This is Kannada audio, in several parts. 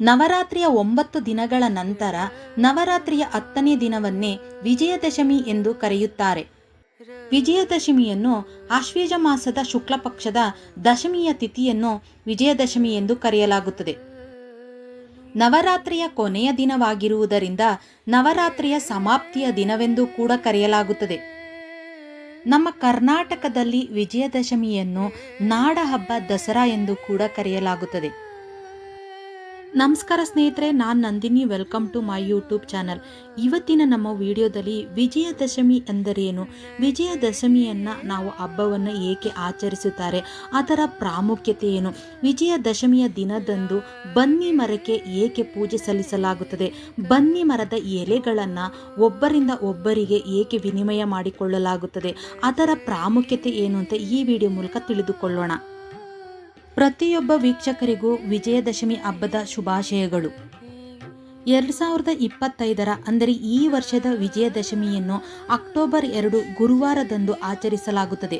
ನವರಾತ್ರಿಯ ಒಂಬತ್ತು ದಿನಗಳ ನಂತರ ನವರಾತ್ರಿಯ ಹತ್ತನೇ ದಿನವನ್ನೇ ವಿಜಯದಶಮಿ ಎಂದು ಕರೆಯುತ್ತಾರೆ. ವಿಜಯದಶಮಿಯನ್ನು ಆಶ್ವೇಜ ಮಾಸದ ಶುಕ್ಲ ಪಕ್ಷದ ದಶಮಿಯ ತಿಥಿಯನ್ನು ವಿಜಯದಶಮಿ ಎಂದು ಕರೆಯಲಾಗುತ್ತದೆ. ನವರಾತ್ರಿಯ ಕೊನೆಯ ದಿನವಾಗಿರುವುದರಿಂದ ನವರಾತ್ರಿಯ ಸಮಾಪ್ತಿಯ ದಿನವೆಂದು ಕೂಡ ಕರೆಯಲಾಗುತ್ತದೆ. ನಮ್ಮ ಕರ್ನಾಟಕದಲ್ಲಿ ವಿಜಯದಶಮಿಯನ್ನು ನಾಡಹಬ್ಬ ದಸರಾ ಎಂದು ಕೂಡ ಕರೆಯಲಾಗುತ್ತದೆ. ನಮಸ್ಕಾರ ಸ್ನೇಹಿತರೆ, ನಾನು Nandini. Welcome to my YouTube channel ಇವತ್ತಿನ ನಮ್ಮ ವಿಡಿಯೋದಲ್ಲಿ ವಿಜಯದಶಮಿ ಎಂದರೇನು? ವಿಜಯದಶಮಿಯನ್ನು ನಾವು ಹಬ್ಬವನ್ನು ಏಕೆ ಆಚರಿಸುತ್ತಾರೆ? ಅದರ ಪ್ರಾಮುಖ್ಯತೆ ಏನು? ವಿಜಯದಶಮಿಯ ದಿನದಂದು ಬನ್ನಿ ಮರಕ್ಕೆ ಏಕೆ ಪೂಜೆ ಸಲ್ಲಿಸಲಾಗುತ್ತದೆ? ಬನ್ನಿ ಮರದ ಎಲೆಗಳನ್ನು ಒಬ್ಬರಿಂದ ಒಬ್ಬರಿಗೆ ಏಕೆ ವಿನಿಮಯ ಮಾಡಿಕೊಳ್ಳಲಾಗುತ್ತದೆ? ಅದರ ಪ್ರಾಮುಖ್ಯತೆ ಏನು ಅಂತ ಈ ವಿಡಿಯೋ ಮೂಲಕ ತಿಳಿದುಕೊಳ್ಳೋಣ. ಪ್ರತಿಯೊಬ್ಬ ವೀಕ್ಷಕರಿಗೂ ವಿಜಯದಶಮಿ ಹಬ್ಬದ ಶುಭಾಶಯಗಳು. ಎರಡು ಸಾವಿರದ ಇಪ್ಪತ್ತೈದರ ಅಂದರೆ ಈ ವರ್ಷದ ವಿಜಯದಶಮಿಯನ್ನು ಅಕ್ಟೋಬರ್ ಎರಡು ಗುರುವಾರದಂದು ಆಚರಿಸಲಾಗುತ್ತದೆ.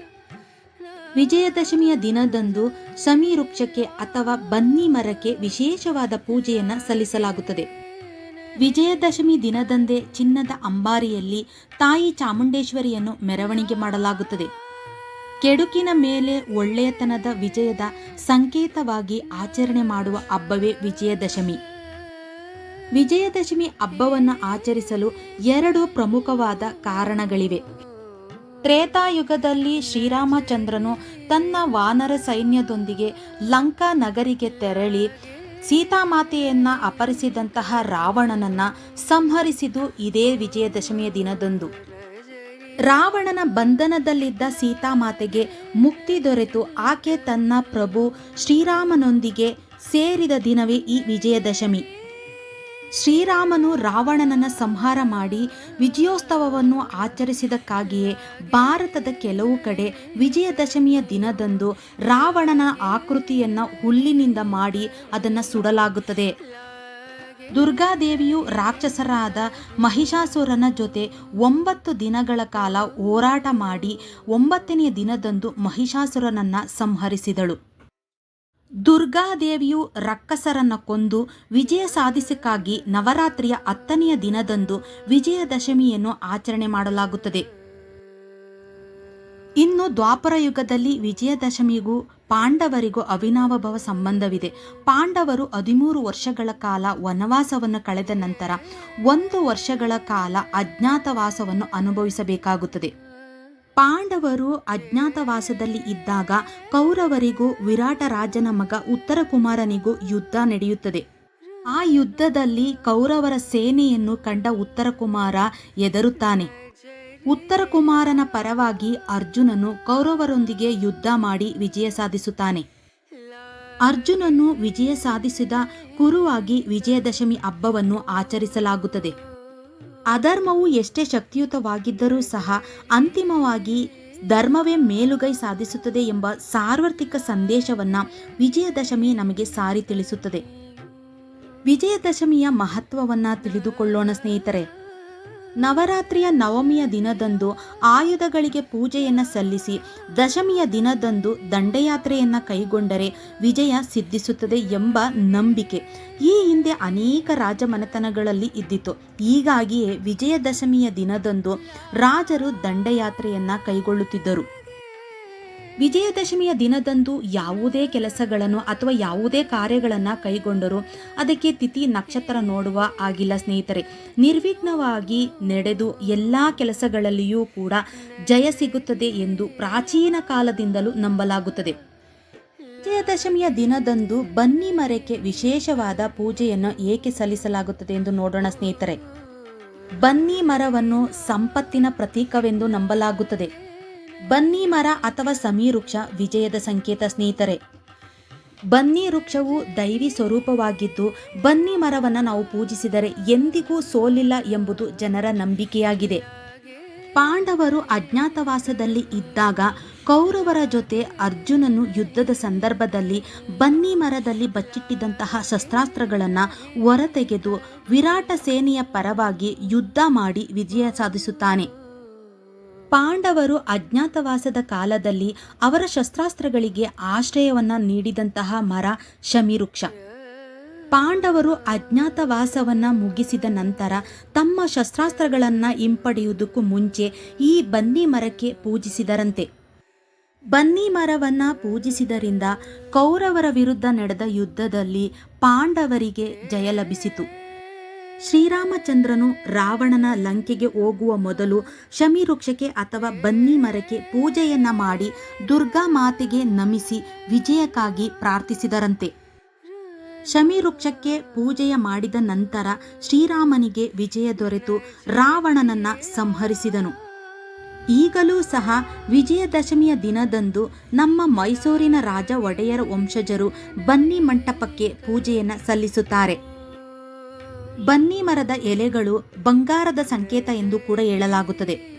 ವಿಜಯದಶಮಿಯ ದಿನದಂದು ಸಮಿ ವೃಕ್ಷಕ್ಕೆ ಅಥವಾ ಬನ್ನಿ ಮರಕ್ಕೆ ವಿಶೇಷವಾದ ಪೂಜೆಯನ್ನು ಸಲ್ಲಿಸಲಾಗುತ್ತದೆ. ವಿಜಯದಶಮಿ ದಿನದಂದೇ ಚಿನ್ನದ ಅಂಬಾರಿಯಲ್ಲಿ ತಾಯಿ ಚಾಮುಂಡೇಶ್ವರಿಯನ್ನು ಮೆರವಣಿಗೆ ಮಾಡಲಾಗುತ್ತದೆ. ಕೆಡುಕಿನ ಮೇಲೆ ಒಳ್ಳೆಯತನದ ವಿಜಯದ ಸಂಕೇತವಾಗಿ ಆಚರಣೆ ಮಾಡುವ ಹಬ್ಬವೇ ವಿಜಯದಶಮಿ. ವಿಜಯದಶಮಿ ಹಬ್ಬವನ್ನು ಆಚರಿಸಲು ಎರಡು ಪ್ರಮುಖವಾದ ಕಾರಣಗಳಿವೆ. ತ್ರೇತಾಯುಗದಲ್ಲಿ ಶ್ರೀರಾಮಚಂದ್ರನು ತನ್ನ ವಾನರ ಸೈನ್ಯದೊಂದಿಗೆ ಲಂಕಾ ನಗರಿಗೆ ತೆರಳಿ ಸೀತಾಮಾತೆಯನ್ನ ಅಪಹರಿಸಿದಂತಹ ರಾವಣನನ್ನ ಸಂಹರಿಸಿದು ಇದೇ ವಿಜಯದಶಮಿಯ ದಿನದಂದು. ರಾವಣನ ಬಂಧನದಲ್ಲಿದ್ದ ಸೀತಾಮಾತೆಗೆ ಮುಕ್ತಿ ದೊರೆತು. ಆಕೆ ತನ್ನ ಪ್ರಭು ಶ್ರೀರಾಮನೊಂದಿಗೆ ಸೇರಿದ ದಿನವೇ ಈ ವಿಜಯದಶಮಿ. ಶ್ರೀರಾಮನು ರಾವಣನನ್ನು ಸಂಹಾರ ಮಾಡಿ ವಿಜಯೋತ್ಸವವನ್ನು ಆಚರಿಸಿದಕ್ಕಾಗಿಯೇ ಭಾರತದ ಕೆಲವು ಕಡೆ ವಿಜಯದಶಮಿಯ ದಿನದಂದು ರಾವಣನ ಆಕೃತಿಯನ್ನು ಹುಲ್ಲಿನಿಂದ ಮಾಡಿ ಅದನ್ನು ಸುಡಲಾಗುತ್ತದೆ. ದುರ್ಗಾದೇವಿಯು ರಾಕ್ಷಸರಾದ ಮಹಿಷಾಸುರನ ಜೊತೆ ಒಂಬತ್ತು ದಿನಗಳ ಕಾಲ ಹೋರಾಟ ಮಾಡಿ ಒಂಬತ್ತನೆಯ ದಿನದಂದು ಮಹಿಷಾಸುರನನ್ನ ಸಂಹರಿಸಿದಳು. ದುರ್ಗಾದೇವಿಯು ರಕ್ಕಸರನ್ನು ಕೊಂದು ವಿಜಯ ಸಾಧಿಸಕ್ಕಾಗಿ ನವರಾತ್ರಿಯ ಹತ್ತನೆಯ ದಿನದಂದು ವಿಜಯದಶಮಿಯನ್ನು ಆಚರಣೆ ಮಾಡಲಾಗುತ್ತದೆ. ಇನ್ನು ದ್ವಾಪರ ಯುಗದಲ್ಲಿ ವಿಜಯದಶಮಿಗೂ ಪಾಂಡವರಿಗೂ ಅವಿನಾವಭವ ಸಂಬಂಧವಿದೆ. ಪಾಂಡವರು ಹದಿಮೂರು ವರ್ಷಗಳ ಕಾಲ ವನವಾಸವನ್ನು ಕಳೆದ ನಂತರ ಒಂದು ವರ್ಷಗಳ ಕಾಲ ಅಜ್ಞಾತವಾಸವನ್ನು ಅನುಭವಿಸಬೇಕಾಗುತ್ತದೆ. ಪಾಂಡವರು ಅಜ್ಞಾತವಾಸದಲ್ಲಿ ಇದ್ದಾಗ ಕೌರವರಿಗೂ ವಿರಾಟ ರಾಜನ ಮಗ ಉತ್ತರ ಕುಮಾರನಿಗೂ ಯುದ್ಧ ನಡೆಯುತ್ತದೆ. ಆ ಯುದ್ಧದಲ್ಲಿ ಕೌರವರ ಸೇನೆಯನ್ನು ಕಂಡ ಉತ್ತರ ಕುಮಾರ ಎದರುತ್ತಾನೆ ಉತ್ತರ ಕುಮಾರನ ಪರವಾಗಿ ಅರ್ಜುನನು ಕೌರವರೊಂದಿಗೆ ಯುದ್ಧ ಮಾಡಿ ವಿಜಯ ಸಾಧಿಸುತ್ತಾನೆ. ಅರ್ಜುನನು ವಿಜಯ ಸಾಧಿಸಿದ ಕುರುವಾಗಿ ವಿಜಯದಶಮಿ ಹಬ್ಬವನ್ನು ಆಚರಿಸಲಾಗುತ್ತದೆ. ಅಧರ್ಮವು ಎಷ್ಟೇ ಶಕ್ತಿಯುತವಾಗಿದ್ದರೂ ಸಹ ಅಂತಿಮವಾಗಿ ಧರ್ಮವೇ ಮೇಲುಗೈ ಸಾಧಿಸುತ್ತದೆ ಎಂಬ ಸಾರ್ವತ್ರಿಕ ಸಂದೇಶವನ್ನು ವಿಜಯದಶಮಿ ನಮಗೆ ಸಾರಿ ತಿಳಿಸುತ್ತದೆ. ವಿಜಯದಶಮಿಯ ಮಹತ್ವವನ್ನು ತಿಳಿದುಕೊಳ್ಳೋಣ ಸ್ನೇಹಿತರೆ. ನವರಾತ್ರಿಯ ನವಮಿಯ ದಿನದಂದು ಆಯುಧಗಳಿಗೆ ಪೂಜೆಯನ್ನು ಸಲ್ಲಿಸಿ ದಶಮಿಯ ದಿನದಂದು ದಂಡಯಾತ್ರೆಯನ್ನು ಕೈಗೊಂಡರೆ ವಿಜಯ ಸಿದ್ಧಿಸುತ್ತದೆ ಎಂಬ ನಂಬಿಕೆ. ಈ ಹಿಂದೆ ಅನೇಕ ರಾಜಮನೆತನಗಳಲ್ಲಿ ಇದ್ದಿತು ಹೀಗಾಗಿಯೇ ವಿಜಯದಶಮಿಯ ದಿನದಂದು ರಾಜರು ದಂಡಯಾತ್ರೆಯನ್ನು ಕೈಗೊಳ್ಳುತ್ತಿದ್ದರು. ವಿಜಯದಶಮಿಯ ದಿನದಂದು ಯಾವುದೇ ಕೆಲಸಗಳನ್ನು ಅಥವಾ ಯಾವುದೇ ಕಾರ್ಯಗಳನ್ನು ಕೈಗೊಂಡರೂ ಅದಕ್ಕೆ ತಿಥಿ ನಕ್ಷತ್ರ ನೋಡುವ ಆಗಿಲ್ಲ ಸ್ನೇಹಿತರೆ. ನಿರ್ವಿಘ್ನವಾಗಿ ನಡೆದು ಎಲ್ಲ ಕೆಲಸಗಳಲ್ಲಿಯೂ ಕೂಡ ಜಯ ಸಿಗುತ್ತದೆ ಎಂದು ಪ್ರಾಚೀನ ಕಾಲದಿಂದಲೂ ನಂಬಲಾಗುತ್ತದೆ. ವಿಜಯದಶಮಿಯ ದಿನದಂದು ಬನ್ನಿ ಮರಕ್ಕೆ ವಿಶೇಷವಾದ ಪೂಜೆಯನ್ನು ಏಕೆ ಸಲ್ಲಿಸಲಾಗುತ್ತದೆ ಎಂದು ನೋಡೋಣ ಸ್ನೇಹಿತರೆ. ಬನ್ನಿ ಮರವನ್ನು ಸಂಪತ್ತಿನ ಪ್ರತೀಕವೆಂದು ನಂಬಲಾಗುತ್ತದೆ. ಬನ್ನಿ ಮರ ಅಥವಾ ಸಮೀ ವೃಕ್ಷ ವಿಜಯದ ಸಂಕೇತ ಸ್ನೇಹಿತರೆ. ಬನ್ನಿ ವೃಕ್ಷವು ದೈವಿ ಸ್ವರೂಪವಾಗಿದ್ದು, ಬನ್ನಿ ಮರವನ್ನು ನಾವು ಪೂಜಿಸಿದರೆ ಎಂದಿಗೂ ಸೋಲಿಲ್ಲ ಎಂಬುದು ಜನರ ನಂಬಿಕೆಯಾಗಿದೆ. ಪಾಂಡವರು ಅಜ್ಞಾತವಾಸದಲ್ಲಿ ಇದ್ದಾಗ ಕೌರವರ ಜೊತೆ ಅರ್ಜುನನು ಯುದ್ಧದ ಸಂದರ್ಭದಲ್ಲಿ ಬನ್ನಿ ಮರದಲ್ಲಿ ಬಚ್ಚಿಟ್ಟಿದ್ದಂತಹ ಶಸ್ತ್ರಾಸ್ತ್ರಗಳನ್ನು ಹೊರತೆಗೆದು ವಿರಾಟ ಸೇನೆಯ ಪರವಾಗಿ ಯುದ್ಧ ಮಾಡಿ ವಿಜಯ ಸಾಧಿಸುತ್ತಾನೆ. ಪಾಂಡವರು ಅಜ್ಞಾತವಾಸದ ಕಾಲದಲ್ಲಿ ಅವರ ಶಸ್ತ್ರಾಸ್ತ್ರಗಳಿಗೆ ಆಶ್ರಯವನ್ನ ನೀಡಿದಂತಹ ಮರ ಶಮಿವೃಕ್ಷ ಪಾಂಡವರು ಅಜ್ಞಾತವಾಸವನ್ನ ಮುಗಿಸಿದ ನಂತರ ತಮ್ಮ ಶಸ್ತ್ರಾಸ್ತ್ರಗಳನ್ನು ಹಿಂಪಡೆಯುವುದಕ್ಕೂ ಮುಂಚೆ ಈ ಬನ್ನಿ ಮರಕ್ಕೆ ಪೂಜಿಸಿದರಂತೆ. ಬನ್ನಿ ಮರವನ್ನು ಪೂಜಿಸಿದರಿಂದ ಕೌರವರ ವಿರುದ್ಧ ನಡೆದ ಯುದ್ಧದಲ್ಲಿ ಪಾಂಡವರಿಗೆ ಜಯ ಲಭಿಸಿತು. ಶ್ರೀರಾಮಚಂದ್ರನು ರಾವಣನ ಲಂಕೆಗೆ ಹೋಗುವ ಮೊದಲು ಶಮಿ ವೃಕ್ಷಕ್ಕೆ ಅಥವಾ ಬನ್ನಿ ಮರಕ್ಕೆ ಪೂಜೆಯನ್ನ ಮಾಡಿ ದುರ್ಗಾ ಮಾತೆಗೆ ನಮಿಸಿ ವಿಜಯಕ್ಕಾಗಿ ಪ್ರಾರ್ಥಿಸಿದರಂತೆ. ಶಮಿ ವೃಕ್ಷಕ್ಕೆ ಪೂಜೆಯ ಮಾಡಿದ ನಂತರ ಶ್ರೀರಾಮನಿಗೆ ವಿಜಯ ದೊರೆತು ರಾವಣನನ್ನ ಸಂಹರಿಸಿದನು. ಈಗಲೂ ಸಹ ವಿಜಯದಶಮಿಯ ದಿನದಂದು ನಮ್ಮ ಮೈಸೂರಿನ ರಾಜ ಒಡೆಯರ ವಂಶಜರು ಬನ್ನಿ ಮಂಟಪಕ್ಕೆ ಪೂಜೆಯನ್ನು ಸಲ್ಲಿಸುತ್ತಾರೆ. ಬನ್ನಿ ಮರದ ಎಲೆಗಳು ಬಂಗಾರದ ಸಂಕೇತ ಎಂದು ಕೂಡ ಹೇಳಲಾಗುತ್ತದೆ.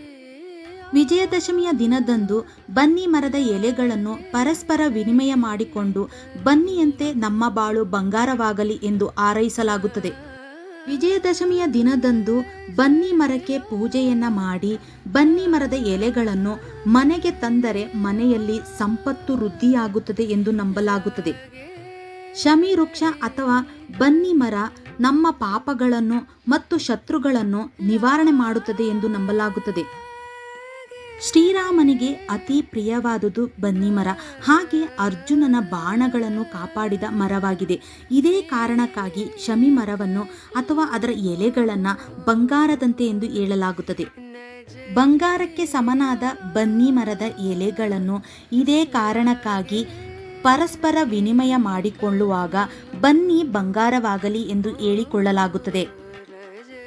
ವಿಜಯದಶಮಿಯ ದಿನದಂದು ಬನ್ನಿ ಮರದ ಎಲೆಗಳನ್ನು ಪರಸ್ಪರ ವಿನಿಮಯ ಮಾಡಿಕೊಂಡು ಬನ್ನಿಯಂತೆ ನಮ್ಮ ಬಾಳು ಬಂಗಾರವಾಗಲಿ ಎಂದು ಆರೈಸಲಾಗುತ್ತದೆ ವಿಜಯದಶಮಿಯ ದಿನದಂದು ಬನ್ನಿ ಮರಕ್ಕೆ ಪೂಜೆಯನ್ನ ಮಾಡಿ ಬನ್ನಿ ಮರದ ಎಲೆಗಳನ್ನು ಮನೆಗೆ ತಂದರೆ ಮನೆಯಲ್ಲಿ ಸಂಪತ್ತು ವೃದ್ಧಿಯಾಗುತ್ತದೆ ಎಂದು ನಂಬಲಾಗುತ್ತದೆ. ಶಮಿ ವೃಕ್ಷ ಅಥವಾ ಬನ್ನಿ ಮರ ನಮ್ಮ ಪಾಪಗಳನ್ನು ಮತ್ತು ಶತ್ರುಗಳನ್ನು ನಿವಾರಣೆ ಮಾಡುತ್ತದೆ ಎಂದು ನಂಬಲಾಗುತ್ತದೆ. ಶ್ರೀರಾಮನಿಗೆ ಅತಿ ಪ್ರಿಯವಾದುದು ಬನ್ನಿ ಮರ ಹಾಗೆ ಅರ್ಜುನನ ಬಾಣಗಳನ್ನು ಕಾಪಾಡಿದ ಮರವಾಗಿದೆ. ಇದೇ ಕಾರಣಕ್ಕಾಗಿ ಶಮಿ ಮರವನ್ನು ಅಥವಾ ಅದರ ಎಲೆಗಳನ್ನು ಬಂಗಾರದಂತೆ ಎಂದು ಹೇಳಲಾಗುತ್ತದೆ. ಬಂಗಾರಕ್ಕೆ ಸಮನಾದ ಬನ್ನಿ ಮರದ ಎಲೆಗಳನ್ನು ಇದೇ ಕಾರಣಕ್ಕಾಗಿ ಪರಸ್ಪರ ವಿನಿಮಯ ಮಾಡಿಕೊಳ್ಳುವಾಗ ಬನ್ನಿ ಬಂಗಾರವಾಗಲಿ ಎಂದು ಹೇಳಿಕೊಳ್ಳಲಾಗುತ್ತದೆ.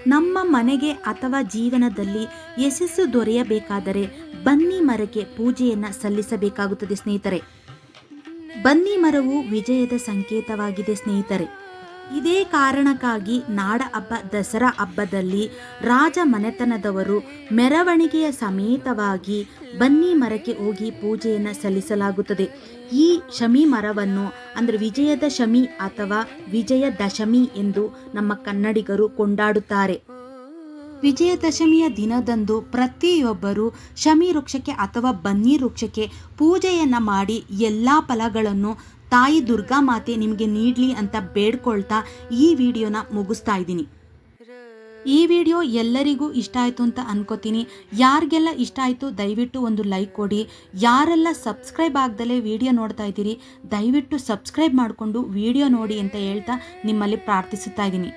ನಮ್ಮ ಮನೆಗೆ ಅಥವಾ ಜೀವನದಲ್ಲಿ ಯಶಸ್ಸು ದೊರೆಯಬೇಕಾದರೆ ಬನ್ನಿ ಮರಕ್ಕೆ ಪೂಜೆಯನ್ನ ಸಲ್ಲಿಸಬೇಕಾಗುತ್ತದೆ ಸ್ನೇಹಿತರೆ. ಬನ್ನಿ ಮರವು ವಿಜಯದ ಸಂಕೇತವಾಗಿದೆ ಸ್ನೇಹಿತರೆ. ಇದೇ ಕಾರಣಕ್ಕಾಗಿ ನಾಡ ಹಬ್ಬ, ದಸರಾ ಹಬ್ಬದಲ್ಲಿ ರಾಜ ಮನೆತನದವರು ಮೆರವಣಿಗೆಯ ಸಮೇತವಾಗಿ ಬನ್ನಿ ಮರಕ್ಕೆ ಹೋಗಿ ಪೂಜೆಯನ್ನು ಸಲ್ಲಿಸಲಾಗುತ್ತದೆ. ಈ ಶಮಿ ಮರವನ್ನು ಅಂದರೆ ವಿಜಯದ ಶಮಿ ಅಥವಾ ವಿಜಯ ದಶಮಿ ಎಂದು ನಮ್ಮ ಕನ್ನಡಿಗರು ಕೊಂಡಾಡುತ್ತಾರೆ. ವಿಜಯದಶಮಿಯ ದಿನದಂದು ಪ್ರತಿಯೊಬ್ಬರು ಶಮಿ ವೃಕ್ಷಕ್ಕೆ ಅಥವಾ ಬನ್ನಿ ವೃಕ್ಷಕ್ಕೆ ಪೂಜೆಯನ್ನು ಮಾಡಿ ಎಲ್ಲ ಫಲಗಳನ್ನು ತಾಯಿ ದುರ್ಗಾ ಮಾತೆ ನಿಮಗೆ ನೀಡಲಿ ಅಂತ ಬೇಡ್ಕೊಳ್ತಾ ಈ ವಿಡಿಯೋನ ಮುಗಿಸ್ತಾ ಇದ್ದೀನಿ. ಈ ವಿಡಿಯೋ ಎಲ್ಲರಿಗೂ ಇಷ್ಟ ಆಯಿತು ಅಂತ ಅನ್ಕೋತೀನಿ. ಯಾರಿಗೆಲ್ಲ ಇಷ್ಟ ಆಯಿತು ದಯವಿಟ್ಟು ಒಂದು ಲೈಕ್ ಕೊಡಿ. ಯಾರೆಲ್ಲ ಸಬ್ಸ್ಕ್ರೈಬ್ ಆಗ್ದಲೇ ವಿಡಿಯೋ ನೋಡ್ತಾ ಇದ್ದೀರಿ, ದಯವಿಟ್ಟು ಸಬ್ಸ್ಕ್ರೈಬ್ ಮಾಡಿಕೊಂಡು ವಿಡಿಯೋ ನೋಡಿ ಅಂತ ಹೇಳ್ತಾ ನಿಮ್ಮಲ್ಲಿ ಪ್ರಾರ್ಥಿಸುತ್ತಾ ಇದ್ದೀನಿ.